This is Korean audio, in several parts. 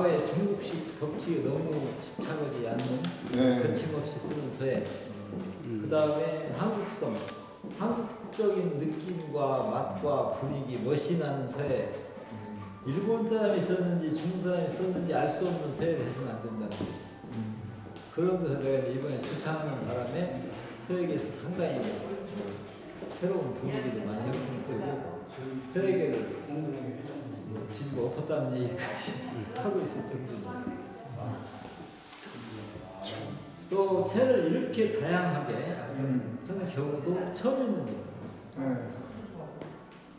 과거의 중국식 법칙에 너무 집착하지 않는 네. 거침없이 쓰는 서예. 음. 그 다음에 한국성, 한국적인 느낌과 맛과 분위기, 멋이 나는 서예. 일본 사람이 썼는지 중국 사람이 썼는지 알 수 없는 서예를 해서는 안 된다는 거죠. 그런 것을 내가 이번에 추천하는 바람에 서예계에서 상당히 새로운 분위기도 많이 형성되고 서예계를 뒤집어 엎었다는 얘기까지 하고 있을 정도입니다. 또 채를 이렇게 다양하게 하는 경우도 처음 있는 일이에요. 네.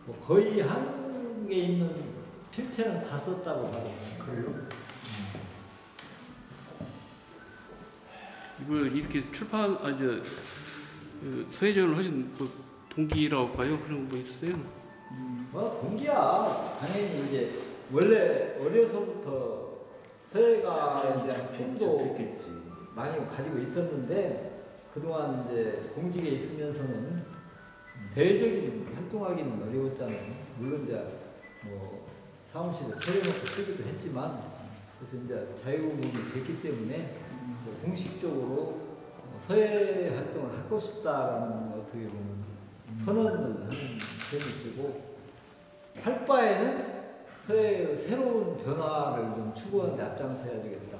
뭐 거의 한국에 있는 필체는 다 썼다고 봐요. 그래요? 이걸 이렇게 출판 아니 저 그, 서예전을 하신 뭐 동기라고 할까요? 그런 거 있으세요? 뭐 동기야 당연히 이제 원래 어려서부터 서예가 이제 꿈도 많이 가지고 있었는데 그동안 이제 공직에 있으면서는 대외적인 활동하기는 어려웠잖아요. 물론 이제 뭐 사무실에 차려놓고 쓰기도 했지만 그래서 이제 자유공이 됐기 때문에 뭐 공식적으로 어, 서예 활동을 하고 싶다라는 어떻게 보면 선언을 하는 셈이 되고 할 바에는 새로운 변화를 좀 추구하는 데 앞장서야 되겠다.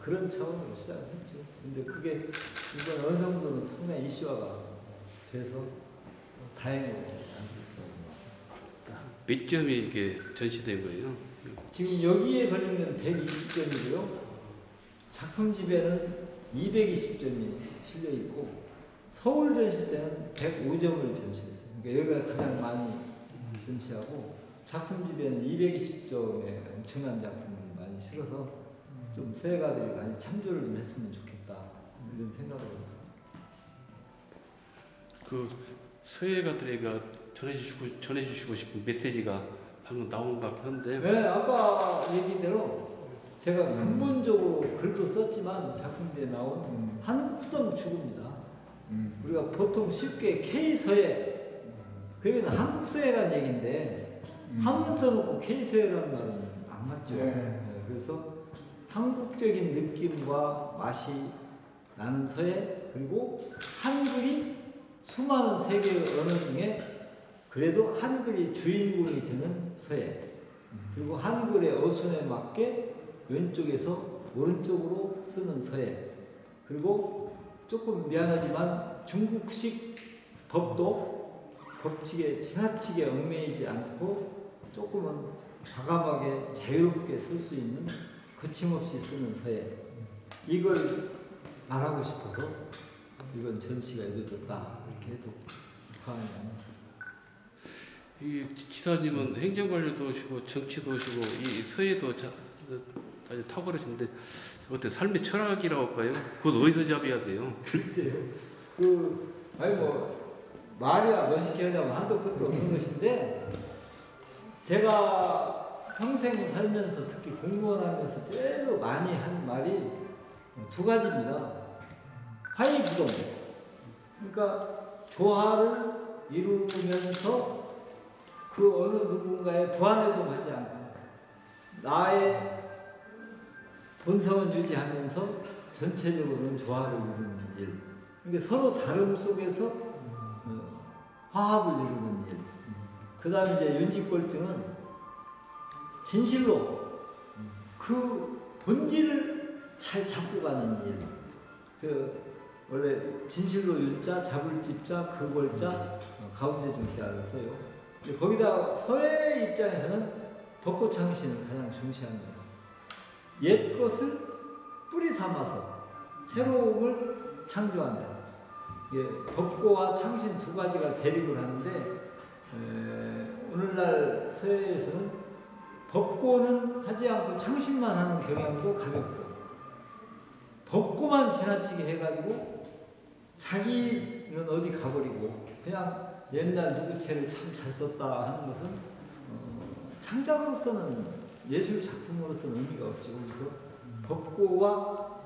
그런 차원으로 시작을 했죠. 근데 그게 이번 어느 정도는 상당히 이슈화가 돼서 다행으로 있어요. 몇 점이 이렇게 전시된 거예요? 지금 여기에 건 120점이고요. 작품 집에는 220점이 실려 있고 서울 전시 때는 105점을 전시했어요. 그러니까 여기가 가장 많이 전시하고 작품 집에는 220점의 엄청난 작품을 많이 실어서 좀 서예가들이 많이 참조를 좀 했으면 좋겠다 이런 생각을 했어요. 그 서예가들에게 전해주시고 전해주시고 싶은 메시지가 방금 나온 것 같긴 한데 네, 아까 얘기대로 제가 근본적으로 글도 썼지만 작품에 나온 한국성 추구입니다. 음. 우리가 보통 쉽게 K서예, 그 얘기는 한국서예라는 얘기인데 한문 써놓고 K서예라는 말은 안 맞죠. 네. 네, 그래서 한국적인 느낌과 맛이 나는 서예 그리고 한글이 수많은 세계의 언어 중에 그래도 한글이 주인공이 되는 서예 그리고 한글의 어순에 맞게 왼쪽에서 오른쪽으로 쓰는 서예 그리고 조금 미안하지만 중국식 법도 법칙에 지나치게 얽매이지 않고 조금은 과감하게 자유롭게 쓸 수 있는 거침없이 쓰는 서예 이걸 말하고 싶어서 이번 전시가 이루어졌다 이렇게 해도 과언이. 이 지사님은 행정관리도 하시고 정치도 하시고 이 서예도 자, 아주 탁월하신데 어때 삶의 철학이라고 할까요? 그건 어디서 잡아야 돼요? 글쎄요. 그 아니 뭐 말이야 멋있게 하자면 한도 끝도 없는 것인데 제가 평생 살면서 특히 공무원하면서 제일 많이 한 말이 두 가지입니다. 화이부동. 그러니까 조화를 이루면서 그 어느 누군가의 부안에도 하지 않고 나의 본성을 유지하면서 전체적으로는 조화를 이루는 일. 그러니까 서로 다름 속에서 어, 화합을 이루는 일. 그 다음에 이제 윤직골증은 진실로 그 본질을 잘 잡고 가는 일. 그 원래 진실로 윤자, 잡을 집자, 그 골자, 어, 가운데 중자를 써요. 거기다 서예 입장에서는 벚꽃 창신을 가장 중시합니다. 옛 것을 뿌리 삼아서 새로움을 창조한다. 예, 법고와 창신 두 가지가 대립을 하는데 에, 오늘날 서예에서는 법고는 하지 않고 창신만 하는 경향도 가볍고 법고만 지나치게 해가지고 자기는 어디 가버리고 그냥 옛날 누구 책을 참잘 썼다 하는 것은 어, 창작으로서는 예술 작품으로서는 의미가 없죠. 그래서 법고와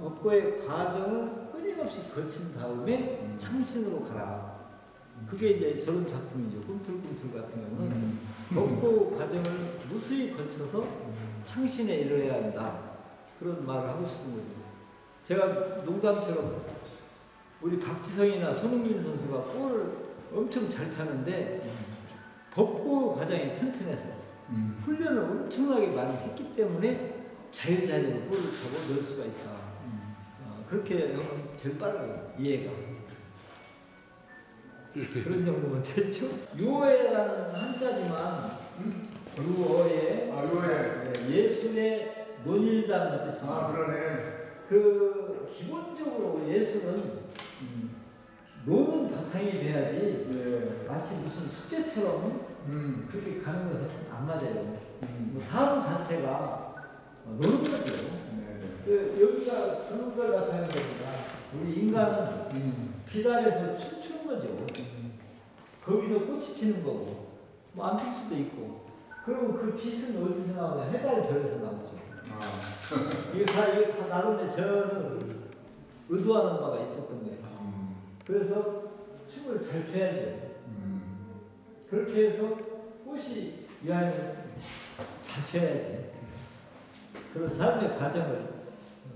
법고의 과정을 끊임없이 거친 다음에 창신으로 가라. 그게 이제 저런 작품이죠. 꿈틀꿈틀 같은 경우는 법고 과정을 무수히 거쳐서 창신에 이르러야 한다. 그런 말을 하고 싶은 거죠. 제가 농담처럼 우리 박지성이나 손흥민 선수가 골을 엄청 잘 차는데 법고 과정이 튼튼해서 음. 훈련을 엄청나게 많이 했기 때문에 자유자재로 골을 차고 넣을 수가 있다. 음. 어, 그렇게 하면 제일 빨라요. 이해가. 그런 정도면 됐죠. 유어에라는 한자지만 유어에 아 요에. 예술의 논일다는 뜻입니다. 아 그러네. 그 기본적으로 예술은 음. 노는 바탕이 돼야지 예. 마치 무슨 숙제처럼 음. 맞아요. 음. 뭐 사람 자체가 노는 거죠. 네. 그 여기가 그런 걸 나타내는 겁니다. 우리 인간은 음. 비단에서 춤추는 거죠. 거기서 꽃이 피는 거고, 뭐 안 필 수도 있고. 그러면 그 빛은 어디서 나오냐? 해달 별에서 나오죠. 아. 이게 다, 이게 다 나름의 저는 의도하는 바가 있었던 거예요. 음. 그래서 춤을 잘 춰야죠. 음. 그렇게 해서 꽃이 잘 춰야지. 그런 삶의 과정을.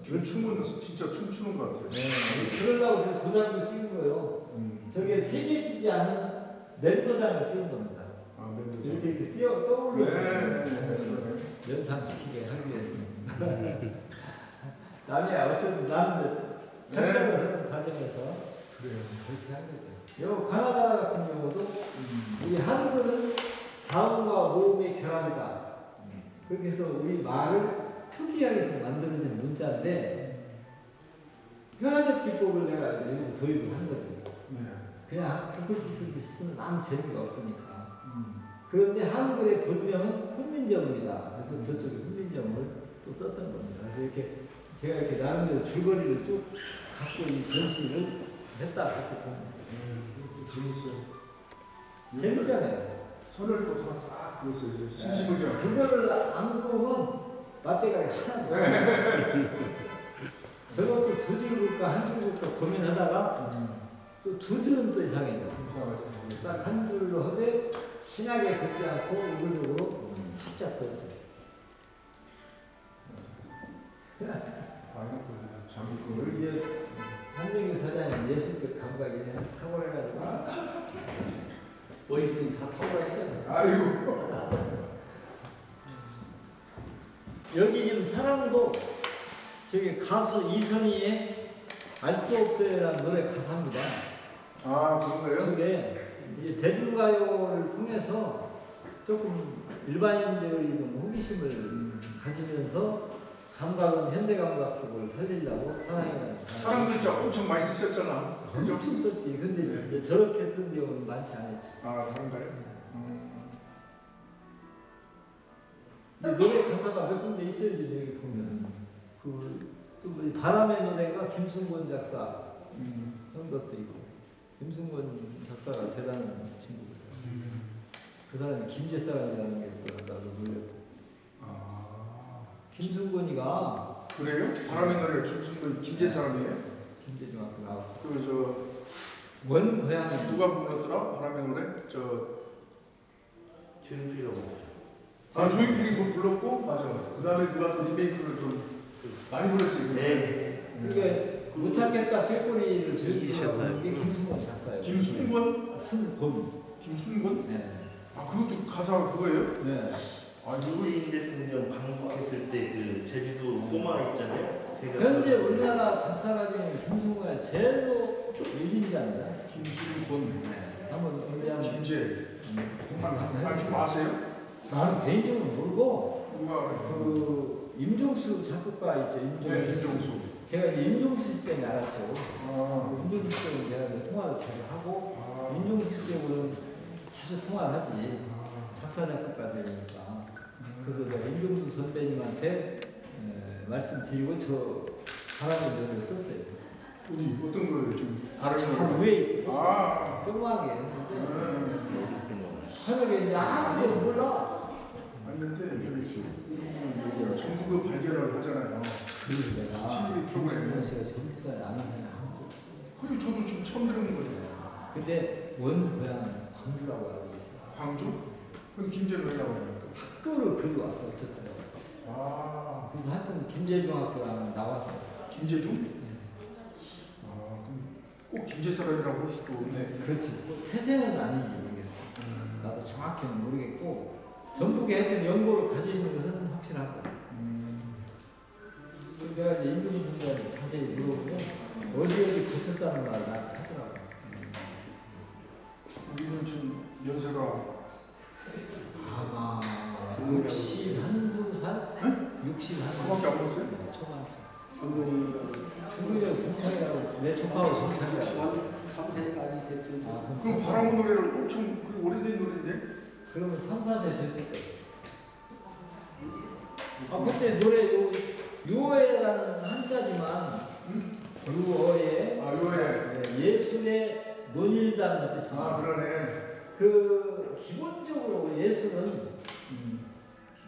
저 춤은 진짜 춤추는 것 같아요. 네, 그러려고 제가 도장을 찍은 거예요. 음. 저게 세계 치지 않은 맨도장을 찍은 겁니다. 아 맨도. 이렇게 이렇게 뛰어 떠올려 네. 그러네. 연상시키게 하기 위해서는. 남이 어떤 남들 착각을 하는 과정에서 그래요. 그렇게 한 거죠. 요 가나다 같은 경우도 음. 우리 한글은 자음과 모음의 결합이다. 그렇게 해서 우리 말을 표기하기 위해서 만들어진 문자인데 회화적 기법을 내가 일부 도입을 한 거죠. 네. 그냥 북글씨 쓰듯이 쓰면 아무 재미가 없으니까. 음. 그런데 한글의 본명은 훈민정음이다. 그래서 저쪽에 훈민정음을 또 썼던 겁니다. 그래서 이렇게 제가 이렇게 나름대로 줄거리를 쭉 갖고 이 전시를 했다 그렇게 봅니다. 음. 재밌어요. 재밌잖아요. 선을 또 하나 싹 그었어요. 신신우죠. 그거를 안 보면 맛대가리 하나도 없어요. 저것도 두줄 볼까 한줄 볼까 고민하다가 또두 줄은 또 이상해요. 딱 한 줄로 하되 진하게 긋지 않고 우글우글로 살짝 긋죠. 그 한민규 사장님 예술적 감각이 탁월해가지고 뭐 이분이 다 탁월하시잖아요. 아이고. 여기 지금 사랑도 저기 가수 이선희의 알 수 없어요라는 노래 가사입니다. 아 그런가요? 저게 이제 대중가요를 통해서 조금 일반인들이 좀 호기심을 가지면서 감각은 현대 감각 쪽을 살리려고 사랑이라는 사람 글자 엄청 많이 쓰셨잖아. 엄청 썼지. 근데 이제 저렇게 쓴 경우는 많지 않았죠. 아 그런가요? 음. 근데 노래 가사가 몇 군데 있어야지 여기 보면 그또 바람의 노래가 김순곤 작사 음. 한 것도 있고 김순곤 작사가 대단한 친구거든. 그 사람이 김제 사람이라는 게 있더라고 나도 놀랬고 아 김순곤이가 그래요? 바람의 노래가 김순도 김제 사람이에요? 김제중학교 나왔어. 그원저 고향이 누가 불렀더라? 바람의 노래? 저 주인필이라고 아, 조인필이 뭐 불렀고 맞아. 그 다음에 누가 또 리메이크를 좀 많이 불렀지. 네. 그게 못 찾겠다 꾀꼬리를 이기셨나요? 저희들하고 이게 김순곤 작사예요. 김순권? 순곤. 김순권? 네. 아 그것도 가사가 그거예요? 네. 아 이거 노무현 대통령 방북했을 때 그 제주도 꼬마 있잖아요. 현재. 우리나라 작사가 중에 김순곤이 제일로 일인자입니다. 김순권, 네. 한번 언제 한번 김제. 한번 아좀 아세요? 나는 개인적으로 모르고 누가? 그 임종수 작곡가 있죠. 임종수. 네, 김정수. 제가 이제 임종수 씨 때문에 알았죠. 아, 그 임종수 씨 때문에 제가 통화를 자주 하고 아, 임종수 씨하고는 자주 통화를 하지. 아, 작사 작곡가들이니까. 그래서 제가 임종수 선배님한테 에, 말씀드리고 저 바람의 노래를 썼어요. 어디 어떤 걸 좀? 거? 위에 있어요. 아, 조그맣게 했는데 음. 하늘에 이제 아무도 몰라. 맞는데 여기 전국을 발견을 하잖아요. 그래서 내가 씨가 전국사에 아는 사람이 아무도 없어요. 그리고 저도 좀 처음 들은 거예요. 근데 원 고향은 광주라고 알고 있어요. 광주? 그럼 김제는 왜 나와요? 학교를 글로 와서 어쨌든 아 그래서 하여튼 김제중학교 나왔어. 김재중? 아 그럼 꼭 김제 사람이라고 볼 수도 없네. 그렇지. 뭐 태생은 아닌지 모르겠어. 나도 정확히는 모르겠고 전북에 하여튼 연고를 가지고 있는 것은 확실하고. 음. 내가 이제 인근이 분들한테 자세히 물어보면 어디 어디 고쳤다는 말을 나한테 하더라고. 우리는 지금 연세가 아마 중국이 60 한두 살? 60 한두 그거밖에 안 먹었어요? 초반쯤. 중근이 중국이하고 동창이라고 했어. 내 조카하고 동창이라고. 3세가 아니세요? 아, 그럼 바람은 노래를 엄청 그 오래된 노래인데? 그러면 3, 4세 됐을 때. 아, 그때 노래 요, 요에라는 한자지만, 요에, 아 요에 네, 예술의 논일다는 뜻입니다. 아 그러네. 그, 기본적으로 예술은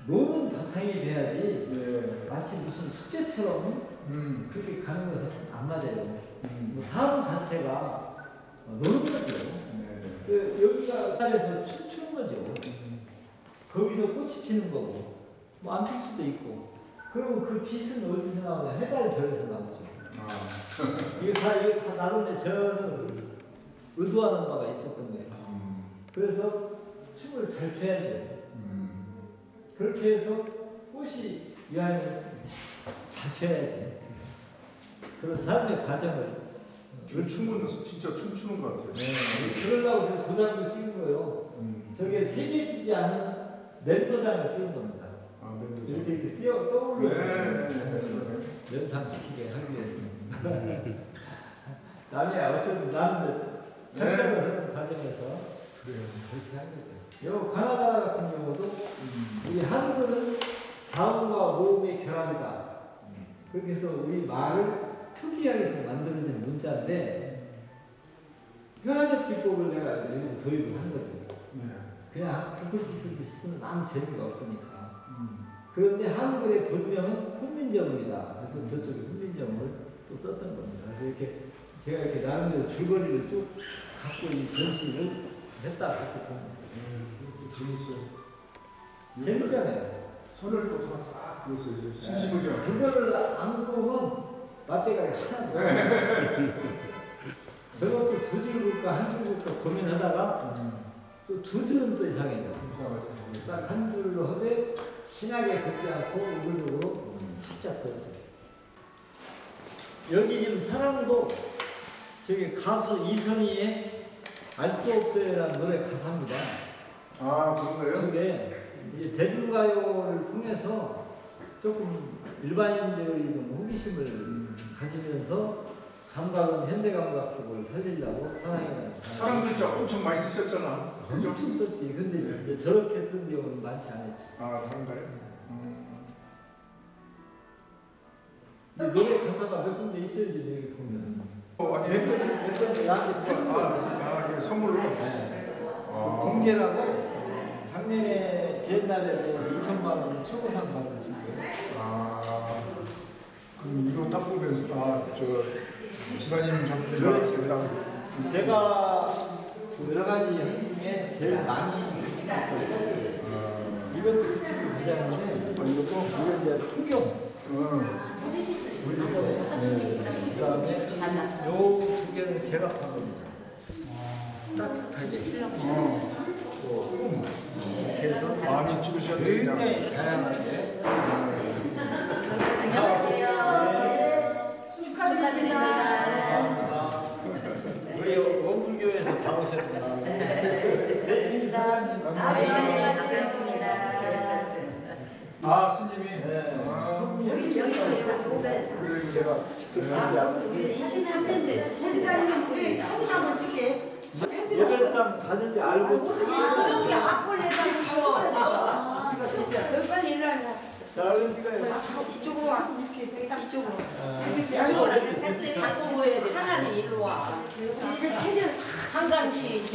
노는 바탕이 돼야지, 네. 마치 무슨 숙제처럼 음. 그렇게 가는 것은 안 맞아요. 음. 뭐 사람 자체가 어, 노는 거죠. 네. 그 여기가 딸에서 춤추는 거죠. 거기서 꽃이 피는 거고, 뭐 안 필 수도 있고. 그러면 그 빛은 어디서 나오냐? 해달 별에서 나오죠. 아. 이게 다, 이게 다 나름의 저는 의도하는 바가 있었던 거예요. 음. 그래서 춤을 잘 춰야죠. 음. 그렇게 해서 꽃이 위하여 잘 펴야지. 그런 삶의 과정을. 그 춤은 진짜 춤추는 것 같아요. 네. 그러려고 제가 도장을 찍은 거예요. 음. 저게 세계 지지 않은 랜도장을 찍은 겁니다. 아 맨도 이렇게 이렇게 뛰어 떠오르는 네. 네. 연상시키게 하기 위해서는. 남이 어쨌든 남들 적정을 하는 과정에서 그래요. 그렇게 하는 거죠. 요 가나다 같은 경우도 우리 한글은 자음과 모음의 결합이다. 그렇게 해서 우리 말을 표기하기 위해서 만들어진 문자인데 회화적 기법을 내가 여기 도입을 한 거죠. 네. 그냥 북글씨 쓰듯이 쓰면 아무 재미가 없으니까. 음. 그런데 한글의 본명은 훈민정음이다. 그래서 저쪽에 훈민정음을 또 썼던 겁니다. 그래서 이렇게 제가 이렇게 나름대로 줄거리를 쭉 갖고 이 전시를 했다 그렇게 봅니다. 음. 재밌어요. 재밌잖아요. 선을 또 하나 싹 그었어요. 신신하죠. 그거를 안 보면 맛대가리 하나도. 저것도 두 줄 볼까 한 줄 볼까 고민하다가 또 두 줄은 또 이상해요. 딱 한 줄로 하되 진하게 긋지 않고 우글우글로 살짝 긋죠. 여기 지금 사랑도 저기 가수 이선희의 알 수 없어요라는 노래 가사입니다. 아 그런가요? 그게 이제 대중가요를 통해서 조금 일반인들이 좀 호기심을 가지면서 감각은 현대 감각 쪽을 살리려고 사랑이라는 사람 글자 엄청 많이 쓰셨잖아. 그죠? 엄청 썼지. 근데 이제 저렇게 쓴 경우는 많지 않았죠. 아 그런가요? 음. 근데 노래 가사가 몇 군데 있어야지 여기 보면. 어. 몇 군데 몇 군데 나한테 아, 거예요. 아, 예, 선물로. 네. 아. 그 공제라고 작년에 비엔날에 대해서 2천만 원 최고상 받은 친구예요. 아. 그럼 이거 딱 보면서 아저 지사님 작품이다. 그렇지, 그렇지. 제가 여러 가지 형 중에 제일 많이 그 친구 걸 썼어요. 아, 이것도 그 친구 부자인데 어, 이것도. 이건 이제 풍경. 응. 네. 그다음에 요두 개는 제가 판 겁니다. 따뜻하게. 어. 또 이렇게 해서 많이. 그냥. 굉장히 다양하게. 감사합니다. 우리 원불교에서 다 오셨구나. 제 인사님. 아 스님이. 네. 아, 그래 제가 직접 하지 않았어요. 신사님 우리 사진 한번 찍게. 노벨상 받은지 알고 딱 여기 앞을 내다 주셔. 이거 진짜. 빨리 일로 와라. 자, 얼른 찍어요. 이쪽으로 와. 이쪽으로. 아, 이쪽으로 됐어, 됐어. 됐어. 자꾸 보여야 돼. 하나는 일로 와. 이게 체질 한강시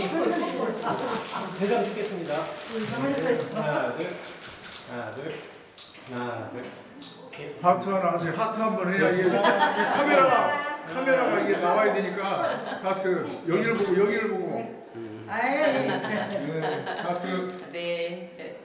대장 찍겠습니다. 하나 둘 하나 둘 하나 둘 하트 하나 하세요. 하트 한 번 해야 이게 카메라가 카메라가 이게 나와야 되니까 하트 여기를 보고 여기를 보고. 아이. 네, 하트. 네.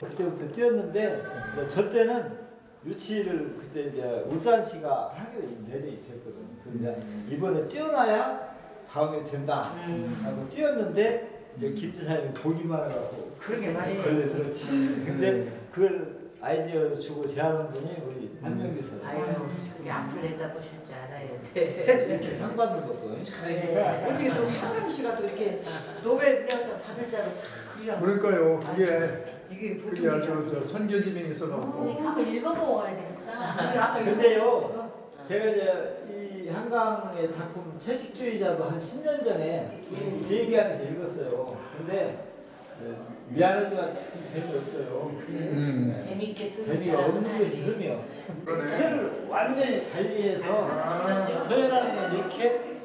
그때부터 뛰었는데 저 때는 유치를 그때 이제 울산시가 하기로 내년이 됐거든. 근데 이번에 뛰어나야 다음에 된다 음. 하고 뛰었는데 이제 김지사님이 보기만 해갖고 그러게 말이에요. 그래 그렇지. 근데 그걸 아이디어를 주고 제안한 분이 우리 한명기사. 아유, 그게 앞을 내다보실 줄 알아요. 네. 이렇게 상 받는 것도. 네. 어떻게 또 한강 씨가 또 이렇게 노벨 그래서 받을 자로 다 그리라고 그러니까요. 그게 이게 보통 그게 아주 저 선교지민이 있어갖고 한번 읽어보고 와야 되겠다. 아까 근데요, 제가 이제 이 한강의 작품 채식주의자도 한 10년 전에 이 얘기하면서 읽었어요. 근데 어, 미안하지만 참 재미없어요. 음. 네. 재밌게 쓰는 재미가 사람은 없는 것이. 흠이요. 책을 완전히 달리해서 서예라는 건 이렇게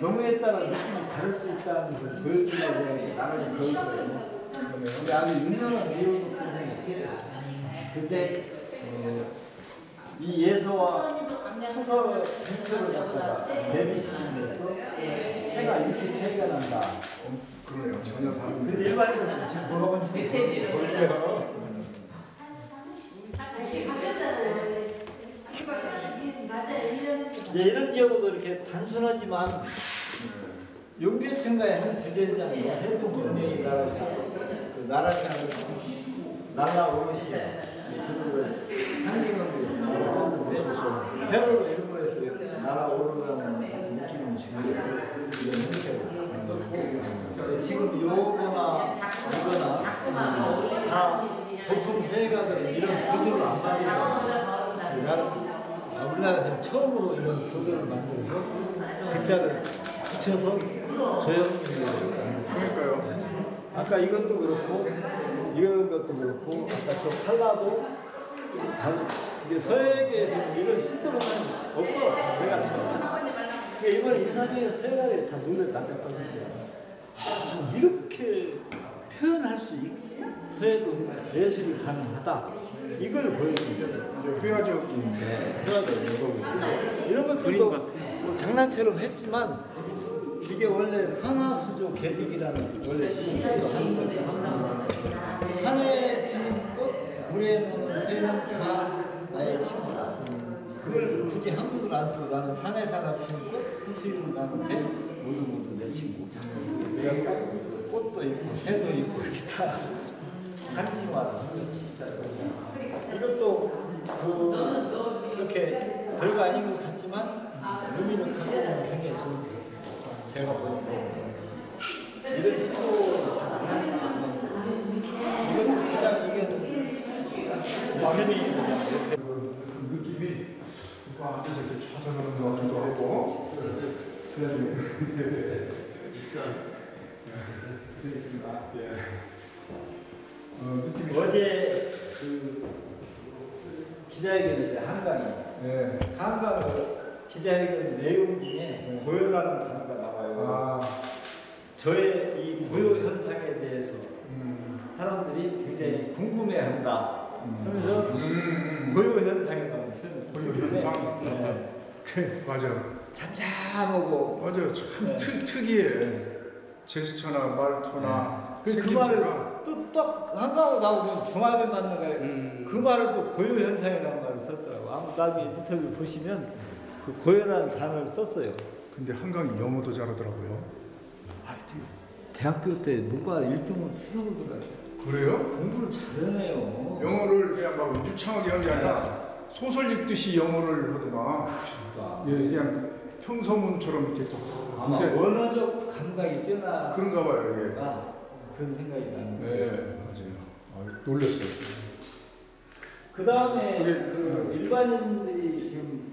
경우에 따라 느낌이 다를 수 있다는 걸 보여주려고 이렇게 나가는 거거든요. 우리 아주 유명한 이호국 선생님이시에요. 근데 어, 이 예서와 소설 빈표를 갖다가 내미시면서 체가 이렇게 차이가 난다. 어, 그러네요. 전혀 다른. 근데 일반인들은 지금 뭐가 뭔지 모르죠. 이제 이런 경우도 이렇게 단순하지만 용비청가의 한 부제장이 해동 분명히 나라시 그 나라시 하는 나라 오롯이 그걸 상징하기 위해서 썼는데 새로 일본에서 나라 오롯이라는 느낌을 위해서 이런 형태로 썼고 지금 요거나 이거나 다 보통 세가들은 이런 구조를 안 만들거든요. 나는 우리나라에서 처음으로 이런 구조를 만들어서 글자를 붙여서 조형을 그러니까요. 아까 이것도 그렇고 이런 것도 그렇고 아까 저 칼라도 다 이게 서예계에서는 이런 시도는 없어 내가 처음 그러니까 이번 인사 중에 서예가를 다 눈을 깜짝거리죠 아, 이렇게 표현할 수 있, 서예도 예술이 가능하다 이걸 보여주는 거죠 이제 회화적인. 해야죠 이런 것들도. 뭐 장난처럼 했지만 이게 원래 산화수조 계집이라는 원래 시로 하는 거예요. 산에 피는 꽃, 물에 노는 새는 다 나의 친구다. 그걸 굳이 한국을 안 쓰고 나는 산에 살아 꽃, 수위로 나는 새 모두 모두 내 친구. 그래갖고 꽃도 있고 새도 있고 이렇게 다 거죠. 이것도 그 이렇게 별거 아닌 것 같지만 의미를 갖고 보면 굉장히 좋은 것 같아요. 제가 보는 데 이런 시도를 잘안 하는 거 이것도 도장 이게 유태민이 도장 이렇게 그 와 앞에서 이렇게 그런 것 같기도 하고. 예. 어, 느낌이 어제 그 기자회견 이제 한강이 예. 한강 기자회견 내용 중에 고요라는 단어가 나와요. 아. 저의 이 고요 현상에 대해서 음. 사람들이 굉장히 궁금해한다. 음. 하면서 음. 고요 현상이라는 표현을 고요 쓰는데 현상. 네. 맞아. 잠잠하고 맞아요. 참 네. 특, 특이해. 제스처나 말투나 그, 그 생김새가. 말을 또딱 한가하고 나오면 중압에 맞는 거예요. 음. 그 말을 또 고요 현상이라는 말을 썼더라고. 아무 나중에 인터뷰 보시면 그 고요라는 단어를 썼어요. 근데 한강이 영어도 잘하더라고요. 아, 대학교 때 문과 1등은 수석을 들어갔죠. 그래요? 공부를 잘하네요. 영어를 그냥 막 유창하게 한게 아니라 소설 읽듯이 영어를 하더만. 그러니까. 예, 그냥 평서문처럼 이렇게 또. 아마 근데 원어적 감각이 뛰어나. 그런가 봐요, 이게. 그런 생각이 나는 네, 거예요. 맞아요. 아, 놀랐어요. 그 다음에 그게- 그 일반인들이 지금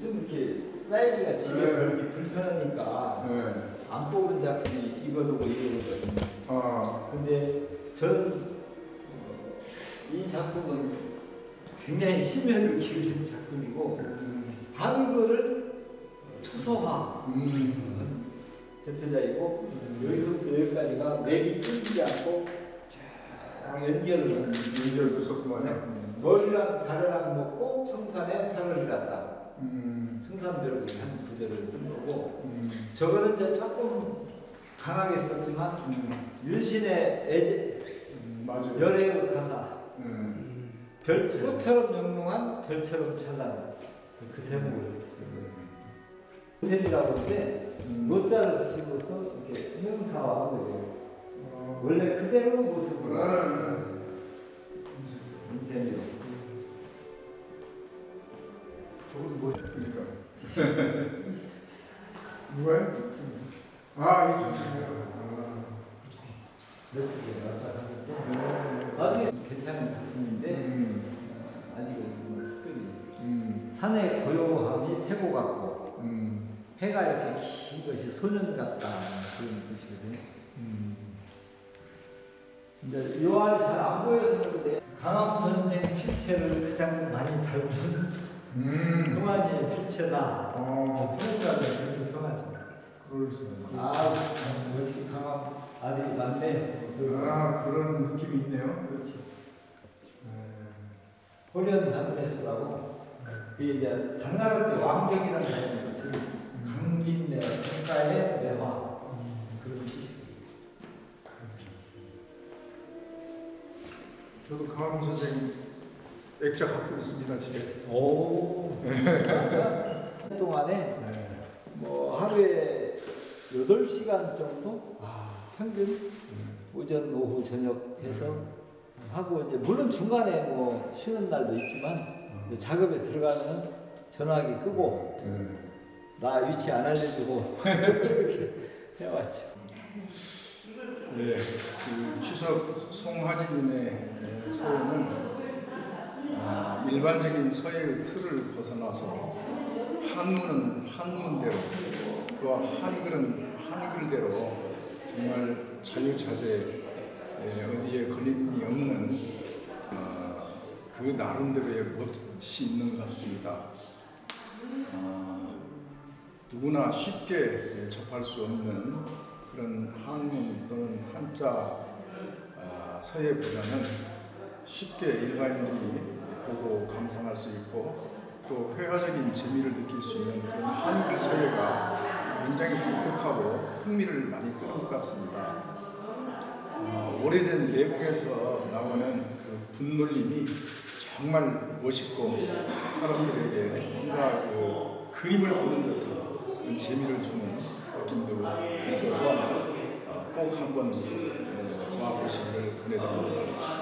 좀 이렇게 사이즈가 집에 네. 걸기 불편하니까 네. 안 뽑은 작품이 이거도 고 이거거든요. 아, 근데 저는 어, 이 작품은 굉장히 심혈을 기울인 작품이고 한글을 초서화 음. 대표작이고 여기서부터 여기까지가 맥이 끊기지 않고 쫙 연결을 하는 연결도 썼구만요. 작품. 머리랑 다리랑 먹고 청산에 산을 갔다. 음. 청산별을 한 구절을 쓴 거고 음. 저거는 이제 조금 강하게 썼지만 음. 윤신의 애, 맞아요. 열애의 가사. 음. 별 꽃처럼 영롱한 별처럼 찬란한 그 대목을 쓰고 인생이라고 하는데 노자를 붙이고서 이렇게 형용사화한 거죠. 원래 그대로 모습으로 음. 인생이라고. 저건 뭐 그러니까 누가요? 아 이준석이요. 며칠에 나타나는데 아주 괜찮은 작품인데 음. 어, 아직은 뭐 특별히 음. 산의 고요함이 태고 같고 음. 해가 이렇게 긴 것이 소년 같다 그런 뜻이거든요. 음. 근데 요 안에 잘안 보여서 그런데 강암 선생 필체를 가장 많이 닮은 음. 송아지의 필체다. 어. 평하죠. 아 역시 강암 아들이 많네. 아 그런 느낌이 있네요. 그렇지. 음. 호련 한매수라고 그 이제 당나라 때 왕정이라는 말이 것은 강빈내 성가의 매화 그런 뜻이거든요. 저도 강원 선생 액자 갖고 있습니다 집에. 오. 동안에 네. 뭐 하루에 8시간 정도 아. 평균 음. 오전 오후 저녁 해서 하고 이제 물론 중간에 뭐 쉬는 날도 있지만 이제 작업에 들어가면 전화기 끄고 음. 나 위치 안 알려주고 이렇게 해왔죠. 네, 그 추석 송하진님의 예, 서예는 아, 일반적인 서예의 틀을 벗어나서 한문은 한문대로 또 한글은 한글대로 정말 자유자재 예, 어디에 걸림이 없는 어, 그 나름대로의 멋이 있는 것 같습니다. 아, 누구나 쉽게 예, 접할 수 없는 그런 한문 또는 한자 아, 서예보다는 쉽게 일반인들이 보고 감상할 수 있고 또 회화적인 재미를 느낄 수 있는 그런 한글 서예가 굉장히 독특하고 흥미를 많이 끄는 것 같습니다. 어, 오래된 내국에서 나오는 그 분놀림이 정말 멋있고 사람들에게 뭔가 그 그림을 보는 듯한 그런 재미를 주는 느낌도 있어서 어, 꼭 한번 예, 와보시기를 권해드립니다.